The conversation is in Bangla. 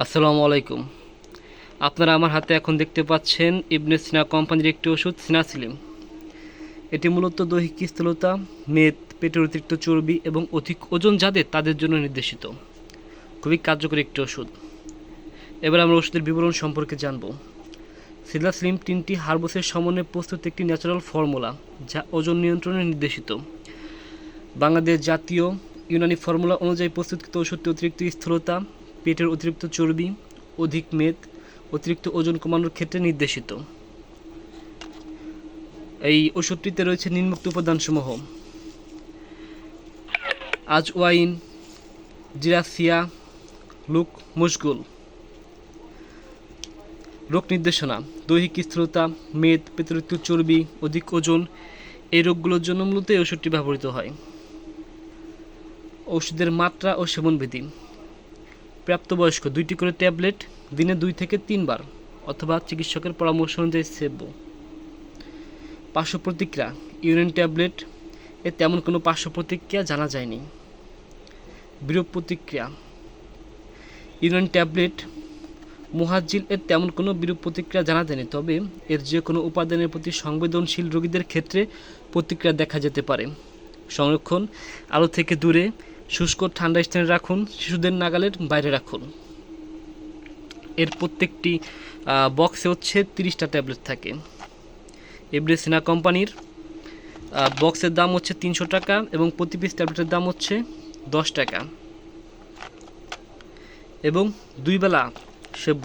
আসসালামু আলাইকুম। আপনারা আমার হাতে এখন দেখতে পাচ্ছেন ইবনে সিনা কোম্পানির একটি ওষুধ সিনাসিলিম এটি মূলত দৈহিক স্থূলতা, মেদ, পেটের অতিরিক্ত চর্বি এবং অধিক ওজন যাদের তাদের জন্য নির্দেশিত। খুবই কার্যকরী একটি ওষুধ। এবার আমরা ওষুধের বিবরণ সম্পর্কে জানব। সিলাসলিম তিনটি হার্বোসের সমন্বয়ে প্রস্তুত একটি ন্যাচারাল ফর্মুলা, যা ওজন নিয়ন্ত্রণে নির্দেশিত। বাংলাদেশ জাতীয় ইউনানি ফর্মুলা অনুযায়ী প্রস্তুতকৃত ওষুধটি অতিরিক্ত স্থূলতা পেটের অতিরিক্ত চর্বি, অধিক মেদ, অতিরিক্ত ওজন কমানোর ক্ষেত্রে নির্দেশিত। এই ওষুধটিতে রয়েছে নিম্নোক্ত উপাদানসমূহ। আজওয়াইন জিরাসিয়া লুক, মুশগুল। রোগ নির্দেশনা, দৈহিক স্থূলতা মেদ পেতরিক্ত চর্বি, অধিক ওজন, এই রোগগুলোর জন্য মূলত এই ওষুধটি ব্যবহৃত হয়। ওষুধের মাত্রা ও সেবনবিধি। প্রাপ্তবয়স্ক দুইটি করে ট্যাবলেট দিনে দুই থেকে তিনবার অথবা চিকিৎসকের পরামর্শ অনুযায়ী সেবব পার্শ্ব প্রতিক্রিয়া ইউরিন ট্যাবলেট, এ তেমন কোনো পার্শ্ব প্রতিক্রিয়া জানা যায়নি। বিরূপ প্রতিক্রিয়া ইউরিন ট্যাবলেট, মুহাজ্জিল এর তেমন কোনো বিরূপ প্রতিক্রিয়া জানা যায়নি, তবে এর যে কোনো উপাদানের প্রতি সংবেদনশীল রোগীদের ক্ষেত্রে প্রতিক্রিয়া দেখা যেতে পারে। সংরক্ষণ, আলো থেকে দূরে শুষ্ক ঠান্ডা স্থানে রাখুন, শিশুদের নাগালের বাইরে রাখুন। এর প্রত্যেকটি বক্সে হচ্ছে তিরিশটা ট্যাবলেট থাকে। এভরেসিনা কোম্পানির বক্সের দাম হচ্ছে তিনশো টাকা এবং প্রতি পিস ট্যাবলেটের দাম হচ্ছে দশ টাকা। এবং দুই বেলা সেব্য